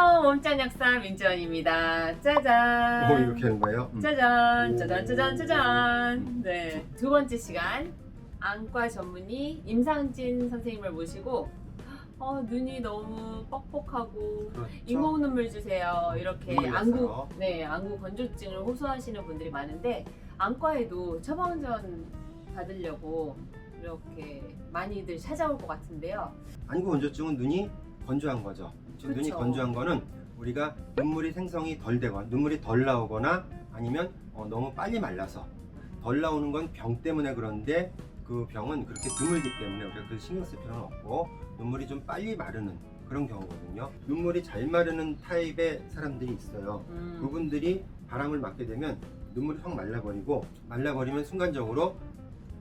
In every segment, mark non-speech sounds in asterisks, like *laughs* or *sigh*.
안녕 몸짱 약사 민지원입니다. 짜잔. 뭐 이렇게 하는 거예요? 음. 짜잔, 오. 짜잔, 짜잔, 짜잔. 네, 두 번째 시간 안과 전문의 임상진 선생님을 모시고 어, 눈이 너무 뻑뻑하고 그렇죠. 인공 눈물 주세요. 이렇게 눈물 안구. 네 안구 건조증을 호소하시는 분들이 많은데 안과에도 처방전 받으려고 이렇게 많이들 찾아올 것 같은데요. 안구 건조증은 눈이 건조한 거죠. 즉 눈이 그쵸. 건조한 거는 우리가 눈물이 생성이 덜 되거나 눈물이 덜 나오거나 아니면 어, 너무 빨리 말라서 덜 나오는 건 병 때문에 그런데 그 병은 그렇게 드물기 때문에 우리가 그 신경 쓸 필요는 없고 눈물이 좀 빨리 마르는 그런 경우거든요. 눈물이 잘 마르는 타입의 사람들이 있어요. 음, 그분들이 바람을 맞게 되면 눈물이 확 말라버리고 말라버리면 순간적으로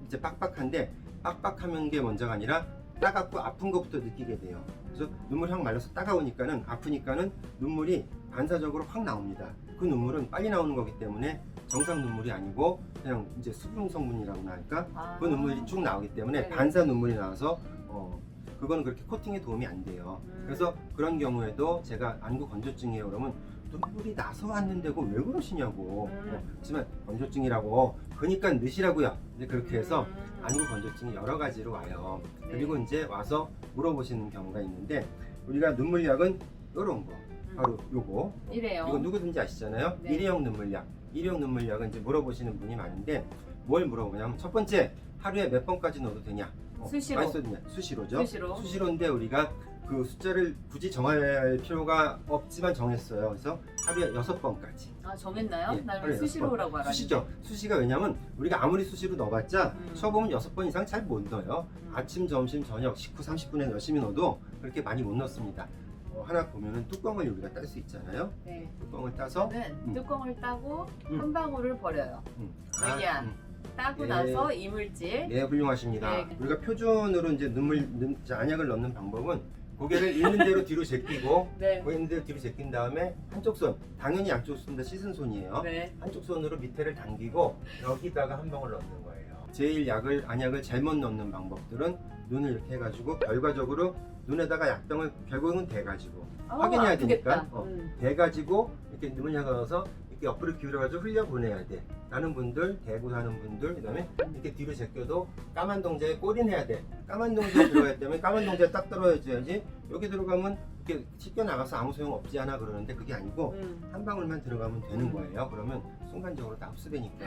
이제 빡빡한데 빡빡하는 게 먼저가 아니라 따갑고 아픈 것부터 느끼게 돼요. 그래서 눈물이 확 말라서 따가우니까는 아프니까는 눈물이 반사적으로 확 나옵니다. 그 눈물은 빨리 나오는 거기 때문에 정상 눈물이 아니고 그냥 이제 수분 성분이라고나 할까 아. 그 눈물이 쭉 나오기 때문에 네네. 반사 눈물이 나와서 어 그거는 그렇게 코팅에 도움이 안 돼요. 음. 그래서 그런 경우에도 제가 안구 건조증이에요 그러면 눈물이 나서 왔는데고 왜 그러시냐고 음. 어, 하지만 건조증이라고 그러니까 넣으시라고요 이제 그렇게 해서 음. 안구 건조증이 여러 가지로 와요 네. 그리고 이제 와서 물어보시는 경우가 있는데 우리가 눈물약은 이런 거 음. 바로 요거 이래요. 이거 누구든지 아시잖아요 네. 일회용 눈물약 일회용 눈물약은 이제 물어보시는 분이 많은데 뭘 물어보냐면 첫 번째 하루에 몇 번까지 넣어도 되냐 어, 수시로. 많이 되냐 수시로죠 수시로. 수시로인데 우리가 그 숫자를 굳이 정해야 할 필요가 없지만 정했어요. 그래서 하루에 여섯 번까지. 아 정했나요? 예, 나는 하루에 수시로라고 알았는데. 수시죠. 수시가 왜냐면 우리가 아무리 수시로 넣어봤자 음. 처음은 여섯 번 이상 잘 못 넣어요. 음. 아침, 점심, 저녁, 식후 30분에 열심히 넣어도 그렇게 많이 못 넣습니다. 어, 하나 보면은 뚜껑을 우리가 딸 수 있잖아요. 네. 뚜껑을 따서 저는 음. 뚜껑을 따고 음. 한 방울을 버려요. 음. 왜냐? 음. 따고 네. 나서 이물질. 네, 훌륭하십니다. 네. 우리가 표준으로 이제 눈물, 눈, 안약을 넣는 방법은 고개를 있는 대로 뒤로 제끼고 *laughs* 네. 고개 있는 대로 뒤로 제낀 다음에 한쪽 손, 당연히 양쪽 손 다 씻은 손이에요. 네. 한쪽 손으로 밑에를 당기고 여기다가 한 방울 넣는 거예요. 제일 약을 안약을 잘못 넣는 방법들은 눈을 이렇게 해가지고 결과적으로 눈에다가 약병을 결국은 대가지고 어, 확인해야 아프겠다. 되니까 어. 음. 대가지고 이렇게 눈물약을 넣어서 이렇게 옆으로 기울여가지고 흘려 보내야 돼. 라는 분들, 대구 사는 분들, 그 다음에 이렇게 뒤로 제껴도 까만 동자에 꼬리내야 돼. 까만 동자에 들어가야 되면 까만 동자에 딱 떨어져야지. 여기 들어가면 이렇게 씻겨 나가서 아무 소용 없지 않아 그러는데 그게 아니고 음. 한 방울만 들어가면 되는 거예요. 그러면 순간적으로 다 흡수되니까.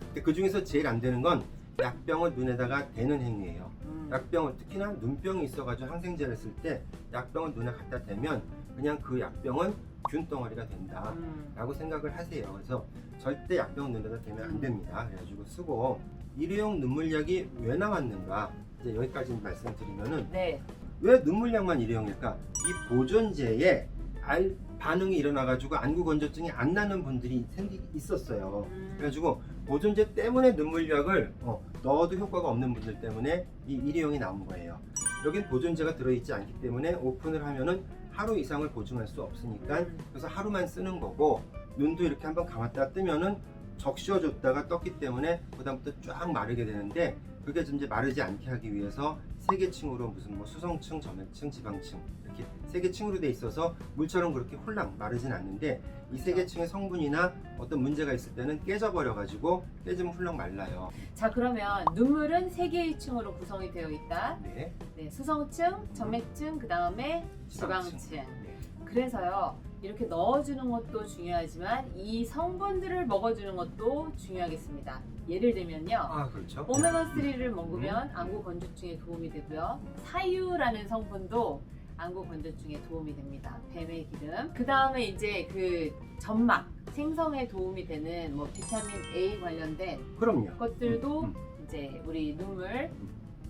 근데 그 중에서 제일 안 되는 건 약병을 눈에다가 대는 행위예요. 음. 약병을 특히나 눈병이 있어가지고 항생제를 쓸 때 약병을 눈에 갖다 대면 그냥 그 약병은 균 덩어리가 된다. 음. 라고 생각을 하세요. 그래서 절대 약병 눈에다 대면 안 됩니다. 그래가지고 쓰고 일회용 눈물약이 왜 나왔는가 이제 여기까지 말씀드리면은 네. 왜 눈물약만 일회용일까? 이 보존제에 알 반응이 일어나가지고 안구 건조증이 안 나는 분들이 생기 있었어요. 음. 그래가지고 보존제 때문에 눈물약을 어, 넣어도 효과가 없는 분들 때문에 이 일회용이 나온 거예요. 여긴 보존제가 들어있지 않기 때문에 오픈을 하면은 하루 이상을 보증할 수 없으니까 음. 그래서 하루만 쓰는 거고 눈도 이렇게 한번 감았다 뜨면은 적셔줬다가 떴기 때문에 그다음부터 쫙 마르게 되는데 그게 좀 이제 마르지 않게 하기 위해서 세 개 층으로 무슨 뭐 수성층, 점액층, 지방층 이렇게 세 개 층으로 돼 있어서 물처럼 그렇게 홀랑 마르진 않는데 이 세 개 층의 성분이나 어떤 문제가 있을 때는 깨져버려 가지고 깨지면 훌렁 말라요. 자 그러면 눈물은 세 개의 층으로 구성이 되어 있다. 네. 네, 수성층, 점액층, 그 다음에 지방층. 지방층. 네. 그래서요 이렇게 넣어주는 것도 중요하지만 이 성분들을 먹어주는 것도 중요하겠습니다. 예를 들면요. 아 그렇죠. 오메가 3를 먹으면 안구 건조증에 도움이 되고요. 사유라는 성분도 안구 건조증에 도움이 됩니다. 뱀의 기름. 그 다음에 이제 그 점막 생성에 도움이 되는 뭐 비타민 A 관련된 그럼요. 것들도 음, 이제 우리 눈물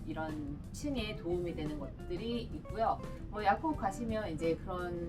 이런 층에 도움이 되는 것들이 있고요. 뭐 약국 가시면 이제 그런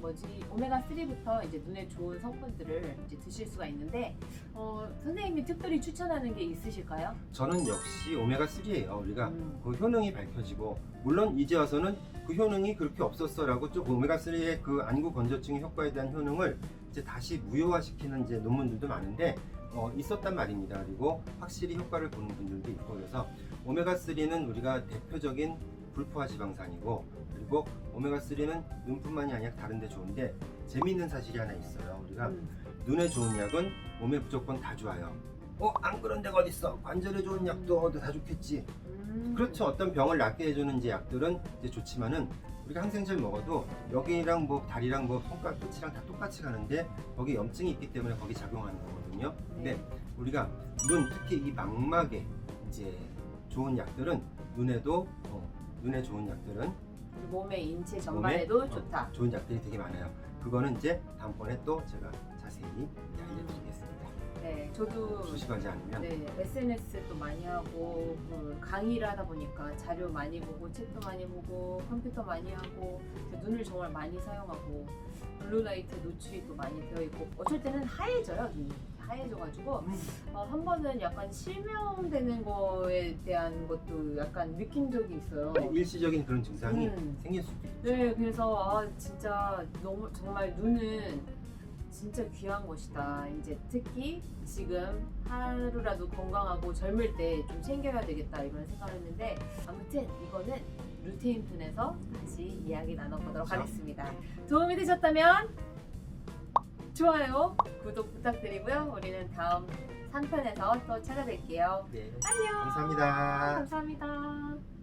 뭐지 오메가 3부터 이제 눈에 좋은 성분들을 이제 드실 수가 있는데 어, 선생님이 특별히 추천하는 게 있으실까요? 저는 역시 오메가 3예요. 우리가 음. 그 효능이 밝혀지고 물론 이제 와서는 그 효능이 그렇게 없었어라고 좀 오메가 3의 그 안구 건조증의 효과에 대한 효능을 이제 다시 무효화시키는 이제 논문들도 많은데 어, 있었단 말입니다. 그리고 확실히 효과를 보는 분들도 있고 그래서 오메가 3는 우리가 대표적인 불포화 지방산이고 그리고 오메가 3는 눈뿐만이 아니라 다른데 좋은데 재미있는 사실이 하나 있어요. 우리가 음. 눈에 좋은 약은 몸에 무조건 다 좋아요. 어, 안 그런 데가 어딨어? 관절에 좋은 약도 다 좋겠지. 음. 그렇죠. 어떤 병을 낫게 해주는 이제 약들은 이제 좋지만은 우리가 항생제를 먹어도 여기랑 뭐 다리랑 뭐 손가락 끝이랑 다 똑같이 가는데 거기 염증이 있기 때문에 거기 작용하는 거거든요. 근데 네. 우리가 눈 특히 이 망막에 이제 좋은 약들은 눈에도 어, 눈에 좋은 약들은 몸의 인체 전반에도 몸에, 어, 좋다. 좋은 약들이 되게 많아요. 그거는 이제 다음번에 또 제가 자세히 알려드리겠습니다. 네, 저도 조심하지 않으면 네, SNS도 많이 하고 그 강의를 하다 보니까 자료 많이 보고 책도 많이 보고 컴퓨터 많이 하고 눈을 정말 많이 사용하고 블루라이트 노출이 또 많이 되어 있고 어쩔 때는 하얘져요 눈이 하얘져가지고 음, 어, 한 번은 약간 실명되는 거에 대한 것도 약간 느낀 적이 있어요. 일시적인 그런 증상이 음. 생길 수도 있죠. 네, 그래서 아 진짜 너무 정말 눈은 진짜 귀한 것이다. 이제 특히 지금 하루라도 건강하고 젊을 때 좀 챙겨야 되겠다 이런 생각을 했는데 아무튼 이거는 루테인푼에서 다시 이야기 나눠보도록 그렇죠. 하겠습니다. 도움이 되셨다면 좋아요, 구독 부탁드리고요. 우리는 다음 3편에서 또 찾아뵐게요. 네, 안녕. 감사합니다. 감사합니다.